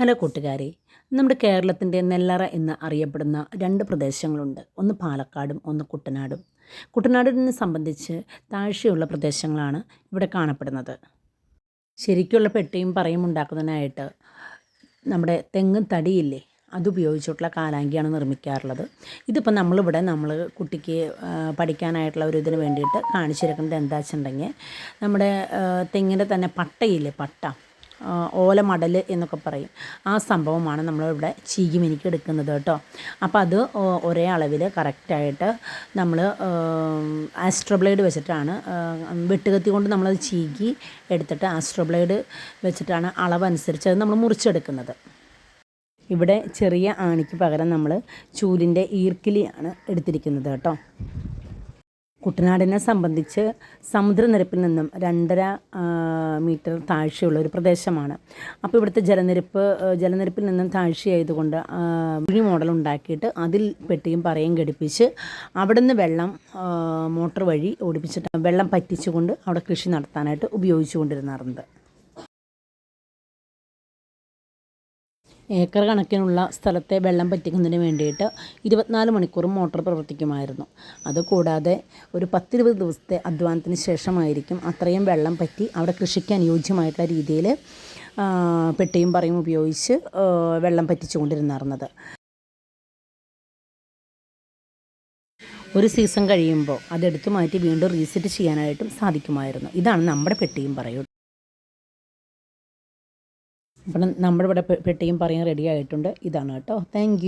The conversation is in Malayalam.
ഹലോ കൂട്ടുകാരെ നമ്മുടെ കേരളത്തിന്റെ നെല്ലറ എന്ന് അറിയപ്പെടുന്ന രണ്ട് പ്രദേശങ്ങളുണ്ട്. ഒന്ന് പാലക്കാടും ഒന്ന് കുട്ടനാടും. കുട്ടനാടിനെ സംബന്ധിച്ച് താഴ്ചയുള്ള പ്രദേശങ്ങളാണ് ഇവിടെ കാണപ്പെടുന്നത്. ശരിക്കുള്ള പെട്ടിയും പറയും ഉണ്ടാക്കുന്നതിനായിട്ട് നമ്മുടെ തെങ്ങും തടിയില്ലേ അതുപയോഗിച്ചിട്ടുള്ള കാലാങ്കിയാണ് നിർമ്മിക്കാറുള്ളത്. ഇതിപ്പോൾ നമ്മളിവിടെ നമ്മൾ കുട്ടിക്ക് പഠിക്കാനായിട്ടുള്ള ഒരു ഇതിന് വേണ്ടിയിട്ട് കാണിച്ചിരിക്കുന്നത് എന്താ വെച്ചിട്ടുണ്ടെങ്കിൽ നമ്മുടെ തെങ്ങിന്റെ തന്നെ പട്ടയില്ലേ പട്ട. ഓലമടൽ എന്നൊക്കെ പറയും. ആ സംഭവമാണ് നമ്മളിവിടെ ചീകിമിനിക്ക് എടുക്കുന്നത് കേട്ടോ. അപ്പോൾ അത് ഒരേ അളവിൽ കറക്റ്റായിട്ട് നമ്മൾ ആസ്ട്രോബ്ലേഡ് വെച്ചിട്ടാണ് വെട്ടുകത്തി കൊണ്ട് നമ്മളത് ചീകി എടുത്തിട്ട് ആസ്ട്രോബ്ലേഡ് വെച്ചിട്ടാണ് അളവനുസരിച്ച് അത് നമ്മൾ മുറിച്ചെടുക്കുന്നത്. ഇവിടെ ചെറിയ ആണിക്ക് പകരം നമ്മൾ ചൂലിന്റെ ഈർക്കിലിയാണ് എടുത്തിരിക്കുന്നത് കേട്ടോ. കുട്ടനാടിനെ സംബന്ധിച്ച് സമുദ്രനിരപ്പിൽ നിന്നും രണ്ടര മീറ്റർ താഴ്ചയുള്ള ഒരു പ്രദേശമാണ്. അപ്പോൾ ഇവിടുത്തെ ജലനിരപ്പ് ജലനിരപ്പിൽ നിന്നും താഴ്ചയായതുകൊണ്ട് കുഴി മോഡൽ ഉണ്ടാക്കിയിട്ട് അതിൽ പെട്ടിയും പറയും ഘടിപ്പിച്ച് അവിടെ നിന്ന് വെള്ളം മോട്ടോർ വഴി ഓടിപ്പിച്ചിട്ട് വെള്ളം പറ്റിച്ചുകൊണ്ട് അവിടെ കൃഷി നടത്താനായിട്ട് ഉപയോഗിച്ചു ഏക്കർ കണക്കിനുള്ള സ്ഥലത്തെ വെള്ളം പറ്റിക്കുന്നതിന് വേണ്ടിയിട്ട് ഇരുപത്തിനാല് മണിക്കൂറും മോട്ടോർ പ്രവർത്തിക്കുമായിരുന്നു. അതുകൂടാതെ ഒരു പത്തിരുപത് ദിവസത്തെ അധ്വാനത്തിന് ശേഷമായിരിക്കും അത്രയും വെള്ളം പറ്റി അവിടെ കൃഷിക്ക് അനുയോജ്യമായിട്ടുള്ള രീതിയിൽ പെട്ടിയും പറയും ഉപയോഗിച്ച് വെള്ളം പറ്റിച്ചുകൊണ്ടിരുന്നായിരുന്നത് ഒരു സീസൺ കഴിയുമ്പോൾ അതെടുത്തു മാറ്റി വീണ്ടും റീസെറ്റ് ചെയ്യാനായിട്ടും സാധിക്കുമായിരുന്നു. ഇതാണ് നമ്മുടെ പെട്ടിയും പറയും. അപ്പം നമ്മുടെ ഇവിടെ പെട്ടിയും പറയും റെഡി ആയിട്ടുണ്ട്. ഇതാണ് കേട്ടോ. താങ്ക്